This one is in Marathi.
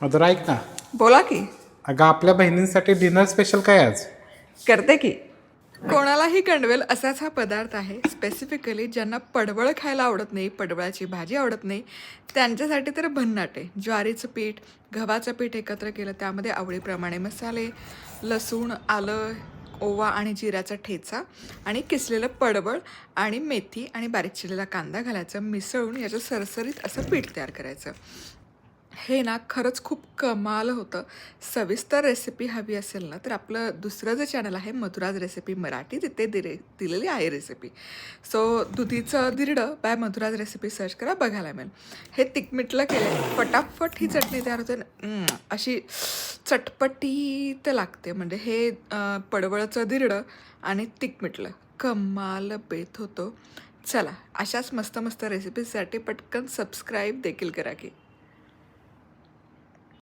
अदर ऐक ना. बोला की. अगं आपल्या बहिणींसाठी डिनर स्पेशल काय आज? करते की. कोणालाही कंडवेल असाच हा पदार्थ आहे स्पेसिफिकली ज्यांना पडवळ खायला आवडत नाही पडवळाची भाजी आवडत नाही त्यांच्यासाठी तर भन्नाट आहे ज्वारीचं पीठ गव्हाचं पीठ एकत्र केलं त्यामध्ये आवडीप्रमाणे मसाले लसूण आलं ओवा आणि जिऱ्याचा ठेचा आणि किसलेलं पडवळ आणि मेथी आणि बारीक चिरलेला कांदा घालायचं मिसळून याचं सरसरीत असं पीठ तयार करायचं. हे ना खरंच खूप कमाल होतं. सविस्तर रेसिपी हवी असेल ना तर आपलं दुसरं जे चॅनल आहे मधुराज रेसिपी मराठी तिथे दिले दिलेली आहे रेसिपी सो दुधीचं दिरडं बाय मधुराज रेसिपी सर्च करा बघायला मिळेल. हे तिकमिटलं केलं फटाफट ही चटणी तयार होते. अशी अशी चटपटीत लागते. म्हणजे हे पडवळचं दिरडं आणि तिकमिटलं कमाल बेत होतो. चला अशाच मस्त मस्त रेसिपीजसाठी पटकन सबस्क्राईब देखील करा की.